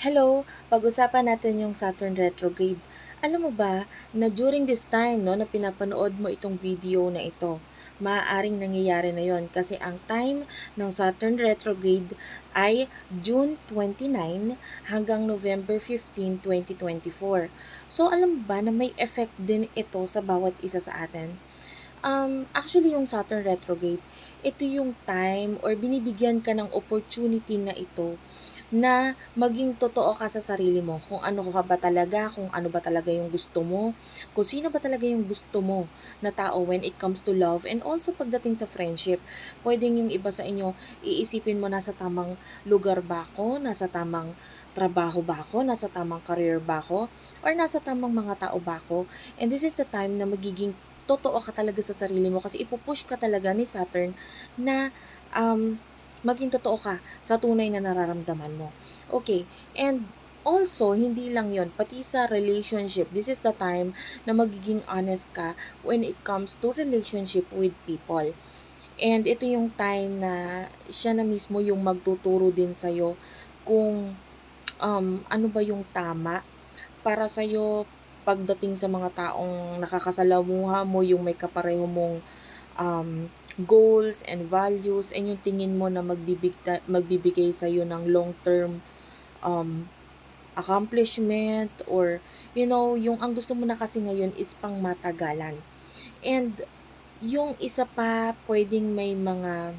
Hello, pag-usapan natin yung Saturn retrograde. Alam mo ba na during this time no, na pinapanood mo itong video na ito, maaaring nangyayari na yon kasi ang time ng Saturn retrograde ay June 29 hanggang November 15, 2024. So alam ba na may effect din ito sa bawat isa sa atin? Um, actually, yung Saturn retrograde, ito yung time or binibigyan ka ng opportunity na ito na maging totoo ka sa sarili mo. Kung ano ka ba talaga, kung ano ba talaga yung gusto mo, kung sino ba talaga yung gusto mo na tao when it comes to love and also pagdating sa friendship. Pwedeng yung iba sa inyo, iisipin mo nasa tamang lugar ba ako, nasa tamang trabaho ba ako, nasa tamang career ba ako, or nasa tamang mga tao ba ako. And this is the time na magiging totoo ka talaga sa sarili mo kasi ipupush ka talaga ni Saturn na um, maging totoo ka sa tunay na nararamdaman mo. Okay, and also, hindi lang yon pati sa relationship, this is the time na magiging honest ka when it comes to relationship with people. And ito yung time na siya na mismo yung magtuturo din sa'yo kung um, ano ba yung tama para sa'yo pagdating sa mga taong nakakasalamuha mo, yung may kapareho mong um, goals and values and yung tingin mo na magbibigta, magbibigay sa iyo ng long-term um, accomplishment or you know, yung ang gusto mo na kasi ngayon is pang matagalan. And yung isa pa, pwedeng may mga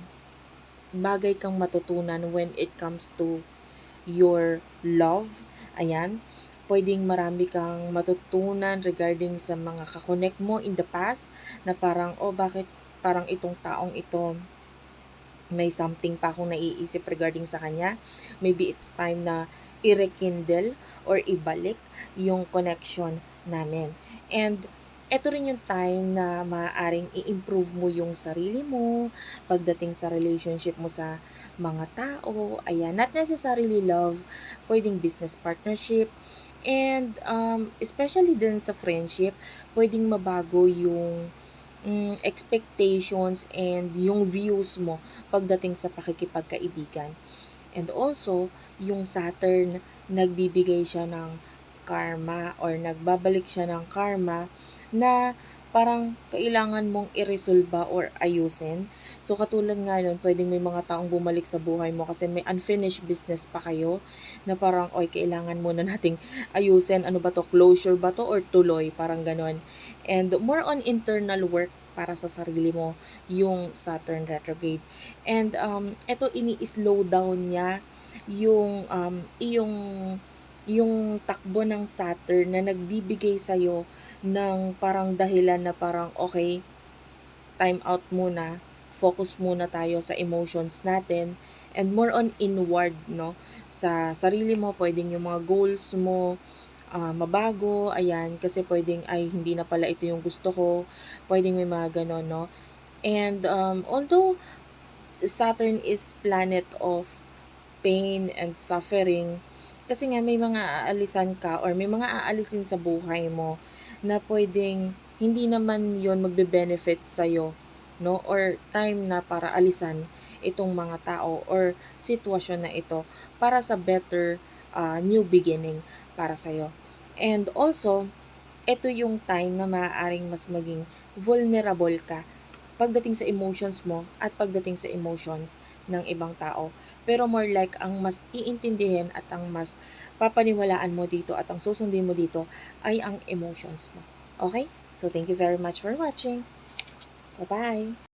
bagay kang matutunan when it comes to your love. Ayan. Pwedeng marami kang matutunan regarding sa mga kakonek mo in the past na parang, oh, bakit parang itong taong ito may something pa akong naiisip regarding sa kanya. Maybe it's time na i-rekindle or ibalik yung connection namin. And ito rin yung time na maaaring i-improve mo yung sarili mo pagdating sa relationship mo sa mga tao. Ayan, not necessarily love, pwedeng business partnership. And um, especially din sa friendship, pwedeng mabago yung mm, expectations and yung views mo pagdating sa pakikipagkaibigan. And also, yung Saturn, nagbibigay siya ng karma or nagbabalik siya ng karma na parang kailangan mong iresolba or ayusin. So katulad nga nun, pwedeng may mga taong bumalik sa buhay mo kasi may unfinished business pa kayo na parang, oy, kailangan muna nating ayusin. Ano ba to? Closure ba to or tuloy? Parang ganon. And more on internal work para sa sarili mo yung Saturn retrograde. And um, ito ini-slow down niya yung um, iyong yung takbo ng Saturn na nagbibigay sa'yo ng parang dahilan na parang okay, time out muna, focus muna tayo sa emotions natin and more on inward, no? Sa sarili mo, pwedeng yung mga goals mo, uh, mabago, ayan, kasi pwedeng ay hindi na pala ito yung gusto ko, pwedeng may mga ganon, no? And um, although Saturn is planet of pain and suffering, kasi nga may mga aalisan ka or may mga aalisin sa buhay mo na pwedeng hindi naman yon magbe-benefit sa'yo, no? Or time na para alisan itong mga tao or sitwasyon na ito para sa better uh, new beginning para sa'yo. And also, ito yung time na maaaring mas maging vulnerable ka pagdating sa emotions mo at pagdating sa emotions ng ibang tao. Pero more like ang mas iintindihin at ang mas papaniwalaan mo dito at ang susundin mo dito ay ang emotions mo. Okay? So thank you very much for watching. Bye-bye!